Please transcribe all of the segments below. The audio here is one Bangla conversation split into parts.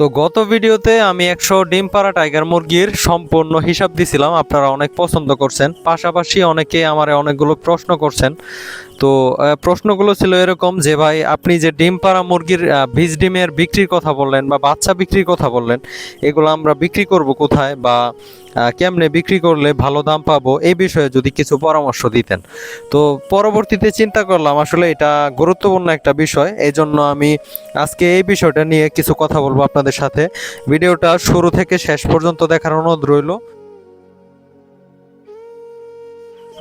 তো গত ভিডিওতে আমি একশো ডিম পাড়া টাইগার মুরগির সম্পূর্ণ হিসাব দিছিলাম। আপনারা অনেক পছন্দ করছেন। পাশাপাশি অনেকে আমার অনেকগুলো প্রশ্ন করছেন। তো প্রশ্নগুলো ছিল এরকম যে ভাই, আপনি যে ডিম পাড়া মুরগির বীজ ডিমের বিক্রির কথা বললেন বা বাচ্চা বিক্রির কথা বললেন, এগুলো আমরা বিক্রি করব কোথায় বা কেমনে বিক্রি করলে ভালো দাম পাবো এই বিষয়ে যদি কিছু পরামর্শ দিতেন। তো পরবর্তীতে চিন্তা করলাম, আসলে এটা গুরুত্বপূর্ণ একটা বিষয় এই জন্য আমি আজকে এই বিষয়টা নিয়ে কিছু কথা বলব আপনাদের সাথে। ভিডিওটা শুরু থেকে শেষ পর্যন্ত দেখার অনুরোধ রইল।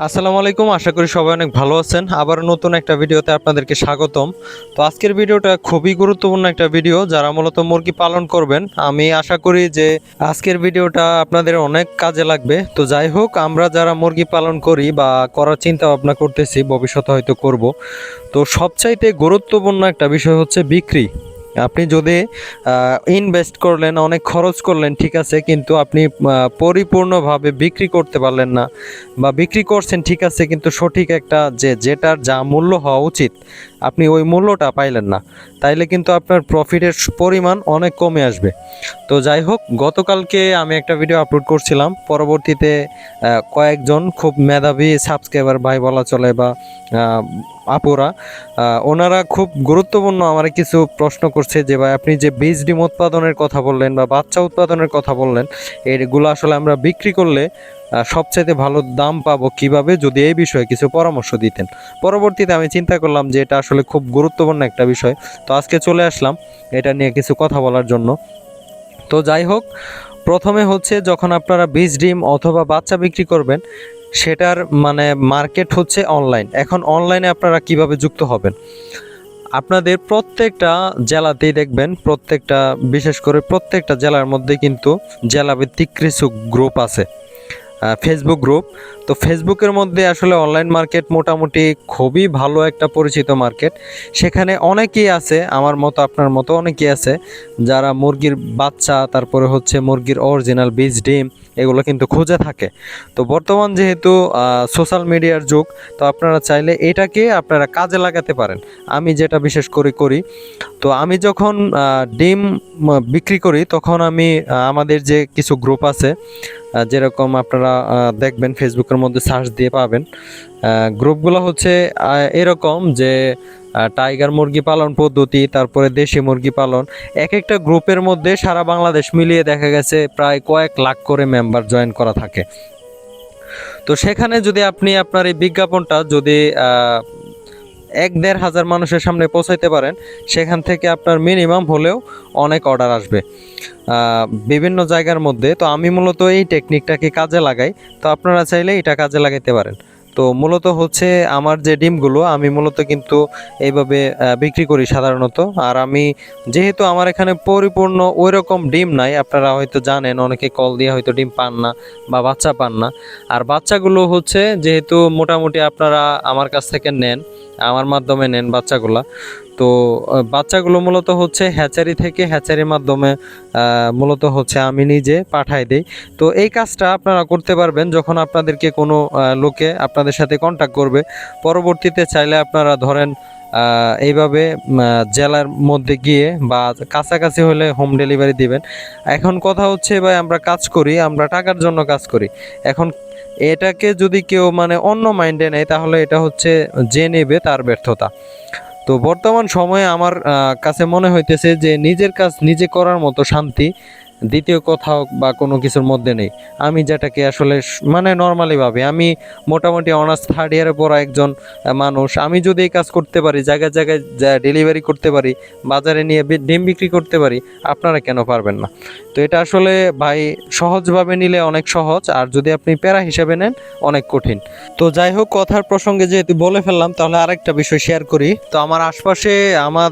আসসালামু আলাইকুম, আশা করি সবাই অনেক ভালো আছেন। আবার নতুন একটা ভিডিওতে আপনাদেরকে স্বাগতম। তো আজকের ভিডিওটা খুবই গুরুত্বপূর্ণ একটা ভিডিও, যারা মূলত মুরগি পালন করবেন। আমি আশা করি যে আজকের ভিডিওটা আপনাদের অনেক কাজে লাগবে। তো যাই হোক, আমরা যারা মুরগি পালন করি বা করার চিন্তা ভাবনা করতেছি, ভবিষ্যতে হয়তো করব। তো সবচাইতে গুরুত্বপূর্ণ একটা বিষয় হচ্ছে বিক্রি। আপনি যদি ইনভেস্ট করলেন, অনেক খরচ করলেন, ঠিক আছে, কিন্তু আপনি পরিপূর্ণভাবে বিক্রি করতে পারলেন না বা বিক্রি করছেন, ঠিক আছে, কিন্তু সঠিক একটা যে, যেটার যা মূল্য হওয়া উচিত আপনি ওই মূল্যটা পাইলেন না। তাইলে কিন্তু আপনার প্রফিটের পরিমাণ অনেক কমে আসবে। তো যাই হোক, গতকালকে আমি একটা ভিডিও আপলোড করছিলাম। পরবর্তীতে কয়েকজন খুব মেধাবী সাবস্ক্রাইবার ভাই বলা চলে বা আপুরা ওনারা খুব গুরুত্বপূর্ণ আমার কিছু প্রশ্ন করছে যে, ভাই, আপনি যে বীজ ডিম উৎপাদনের কথা বললেন বা বাচ্চা উৎপাদনের কথা বললেন, এগুলো আসলে আমরা বিক্রি করলে সবচাইতে ভালো দাম পাবো কীভাবে? যদি এই বিষয়ে কিছু পরামর্শ দিতেন। পরবর্তীতে আমি চিন্তা করলাম যে এটা আসলে খুব গুরুত্বপূর্ণ একটা বিষয়। তো আজকে চলে আসলাম এটা নিয়ে কিছু কথা বলার জন্য। তো যাই হোক, প্রথমে হচ্ছে যখন আপনারা বীজ, ডিম অথবা বাচ্চা বিক্রি করবেন, সেটার মানে মার্কেট হচ্ছে অনলাইন। এখন অনলাইনে আপনারা কীভাবে যুক্ত হবেন? আপনাদের প্রত্যেকটা জেলাতেই দেখবেন, প্রত্যেকটা, বিশেষ করে প্রত্যেকটা জেলার মধ্যে কিন্তু জেলাভিত্তিক কিছু গ্রুপ আছে। ফেসবুক গ্রুপ তো ফেসবুকের মধ্যে আসলে অনলাইন মার্কেট মোটামুটি খুবই ভালো একটা পরিচিত মার্কেট সেখানে অনেকেই আছে, আমার মতো, আপনার মতো অনেকেই আছে, যারা মুরগির বাচ্চা, তারপরে হচ্ছে মুরগির অরিজিনাল বীজ, ডিম, এগুলো কিন্তু খুঁজে থাকে। তো বর্তমান যেহেতু সোশ্যাল মিডিয়ার যুগ, তো আপনারা চাইলে এটাকে আপনারা কাজে লাগাতে পারেন। আমি যেটা বিশেষ করে করি, তো আমি যখন ডিম বিক্রি করি, তখন আমি আমাদের যে কিছু গ্রুপ আছে যেরকম আপনারা দেখবেন ফেসবুকের মধ্যে সার্চ দিয়ে পাবেন। গ্রুপগুলো হচ্ছে এরকম যে টাইগার মুরগি পালন পদ্ধতি, তারপরে দেশি মুরগি পালন এক একটা গ্রুপের মধ্যে সারা বাংলাদেশ মিলিয়ে দেখা গেছে প্রায় কয়েক লাখ করে মেম্বার জয়েন করা থাকে। তো সেখানে যদি আপনি আপনার এই বিজ্ঞাপনটা যদি এক দেড় হাজার মানুষের সামনে পৌঁছাইতে পারেন, সেখান থেকে আপনার মিনিমাম হলেও অনেক অর্ডার আসবে। বিভিন্ন জায়গার মধ্যে, তো আমি মূলত এই টেকনিকটাকে কাজে লাগাই, তো আপনারা চাইলে এটা কাজে লাগাইতে পারেন। তো মূলত হচ্ছে আমার যে ডিমগুলো, আমি মূলত কিন্তু এইভাবে বিক্রি করি সাধারণত। আর আমি যেহেতু আমার এখানে পরিপূর্ণ ওই রকম ডিম নাই, আপনারা হয়তো জানেন, অনেকে কল দিয়ে হয়তো ডিম পান না বা বাচ্চা পান না। আর বাচ্চাগুলো হচ্ছে যেহেতু মোটামুটি আপনারা আমার কাছ থেকে নেন, আমার মাধ্যমে নেন বাচ্চাগুলা, তো বাচ্চাগুলো মূলত হচ্ছে হ্যাচারি থেকে হ্যাচারির মাধ্যমে মূলত হচ্ছে আমি নিজে পাঠাই দেই। তো এই কাজটা আপনারা করতে পারবেন যখন আপনাদেরকে কোনো লোকে আপনাদের সাথে কন্ট্যাক্ট করবে। পরবর্তীতে চাইলে আপনারা ধরেন এইভাবে জেলার মধ্যে গিয়ে বা কাছাকাছি হলে হোম ডেলিভারি দিবেন। এখন কথা হচ্ছে ভাই, আমরা কাজ করি, আমরা টাকার জন্য কাজ করি। এখন এটাকে যদি কেউ মানে অন্য মাইন্ডে নেয়, তাহলে এটা হচ্ছে যে নেবে তার ব্যর্থতা। তো বর্তমান সময়ে আমার কাছে মনে হইতেছে যে নিজের কাজ নিজে করার মতো শান্তি দ্বিতীয় কোথাও বা কোনো কিছুর মধ্যে নেই। আমি যেটাকে আসলে মানে নর্মালি ভাবে, আমি মোটামুটি অনার্স থার্ড ইয়ারে পড়া একজন মানুষ। আমি যদি এই কাজ করতে পারি, জায়গায় জায়গায় ডেলিভারি করতে পারি, বাজারে নিয়ে ডিম বিক্রি করতে পারি, আপনারা কেন পারবেন না? তো এটা আসলে ভাই সহজভাবে নিলে অনেক সহজ, আর যদি আপনি প্যারা হিসেবে নেন, অনেক কঠিন। তো যাই হোক, কথার প্রসঙ্গে যেহেতু বলে ফেললাম, তাহলে আরেকটা বিষয় শেয়ার করি। তো আমার আশপাশে আমার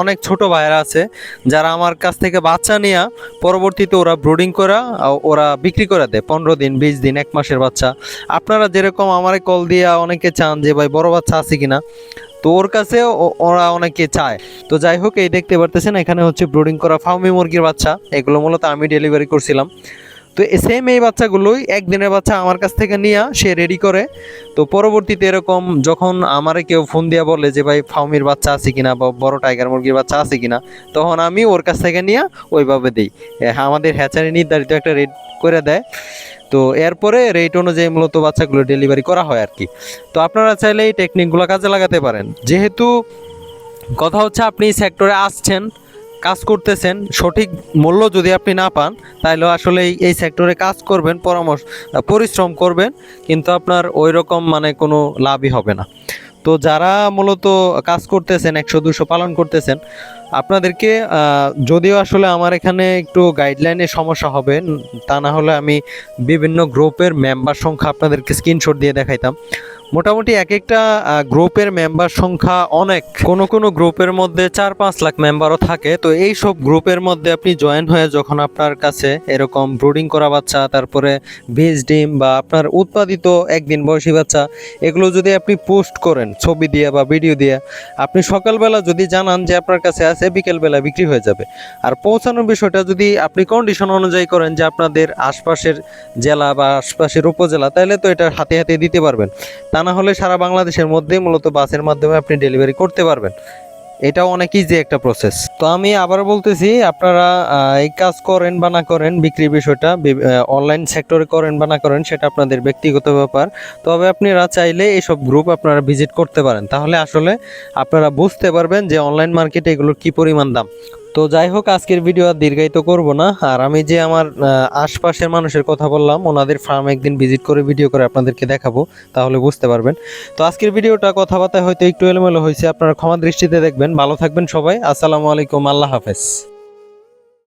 অনেক ছোট ভাইরা আছে, যারা আমার কাছ থেকে বাচ্চা নিয়ে পরবর্তীতে ওরা ব্রুডিং করা ওরা বিক্রি করে দেয়। পনেরো দিন, বিশ দিন, এক মাসের বাচ্চা। আপনারা যেরকম আমার কল দিয়ে অনেকে চান যে, ভাই, বড় বাচ্চা আছে কিনা? তো ওর কাছে ওরা অনেকে চায়। তো যাই হোক, এই দেখতে পারতেছেন, এখানে হচ্ছে ব্রুডিং করা ফার্মি মুরগির বাচ্চা। এগুলো মূলত আমি ডেলিভারি করছিলাম। তো সেম এই বাচ্চাগুলোই একদিনের বাচ্চা আমার কাছ থেকে নিয়ে সে রেডি করে। তো পরবর্তীতে এরকম যখন আমারে কেউ ফোন দিয়ে বলে যে ভাই ফাউমির বাচ্চা আছে কিনা বা বড় টাইগার মুরগির বাচ্চা আছে কিনা? তখন আমি ওর কাছ থেকে নিয়ে ওইভাবে দিই। এ, আমাদের হ্যাচারি নির্ধারিত একটা রেট করে দেয়। তো এরপরে রেট অনুযায়ী মূলত বাচ্চাগুলো ডেলিভারি করা হয় আর কি তো আপনারা চাইলে এই টেকনিকগুলো কাজে লাগাতে পারেন। যেহেতু কথা হচ্ছে আপনি সেক্টরে আসছেন কাজ করতেছেন, সঠিক মূল্য যদি আপনি না পান তাহলে আসলে এই- সেক্টরে কাজ করবেন, পরামর্শ পরিশ্রম করবেন, কিন্তু আপনার ওই রকম মানে কোনো লাভই হবে না। তো যারা মূলত কাজ করতেছেন, একশো দুশো পালন করতেছেন, আপনাদেরকে যদিও আসলে আমার এখানে একটু গাইডলাইনের সমস্যা হবে, তা না হলে আমি বিভিন্ন গ্রুপের মেম্বার সংখ্যা আপনাদেরকে স্ক্রিনশট দিয়ে দেখাইতাম। মোটামুটি এক একটা গ্রুপের মেম্বার সংখ্যা অনেক। কোনো কোনো গ্রুপের মধ্যে চার পাঁচ লাখ মেম্বারও থাকে। তো এই সব গ্রুপের মধ্যে আপনি জয়েন হয়ে যখন আপনার কাছে এরকম ব্রুডিং করা বাচ্চা, তারপরে বীজ ডিম বা আপনার উৎপাদিত একদিন বয়সী বাচ্চা, এগুলো যদি আপনি পোস্ট করেন ছবি দিয়ে বা ভিডিও দিয়ে, আপনি সকালবেলা যদি জানান যে আপনার কাছে আছে, বিকেলবেলা বিক্রি হয়ে যাবে। আর পৌঁছানোর বিষয়টা যদি আপনি কন্ডিশন অনুযায়ী করেন যে আপনাদের আশপাশের জেলা বা আশপাশের উপজেলা, তাহলে তো এটা হাতে হাতে দিতে পারবেন। তা না হলে সারা বাংলাদেশের মধ্যে মূলত বাসের মাধ্যমে আপনি ডেলিভারি করতে পারবেন। এটাও অনেক ইজি একটা প্রসেস তো আমি আবার বলতেছি, আপনারা এই কাজ করেন বা না করেন, বিক্রির বিষয়টা অনলাইন সেক্টরে করেন বা না করেন, সেটা আপনাদের ব্যক্তিগত ব্যাপার। তবে আপনারা চাইলে এইসব গ্রুপ আপনারা ভিজিট করতে পারেন। তাহলে আসলে আপনারা বুঝতে পারবেন যে অনলাইন মার্কেটে এগুলোর কি পরিমাণ দাম। তো যাই হোক, আজকের ভিডিও আর দীর্ঘায়িত করব না। আর আমি যে আমার আশপাশের মানুষের কথা বললাম, ওনাদের ফার্ম একদিন ভিজিট করে ভিডিও করে আপনাদেরকে দেখাবো, তাহলে বুঝতে পারবেন। তো আজকের ভিডিওটা কথাবার্তা হয়তো একটু এলোমেলো হয়েছে, আপনারা ক্ষমা দৃষ্টিতে দেখবেন। ভালো থাকবেন সবাই, আসসালামু আলাইকুম, আল্লাহ হাফেজ।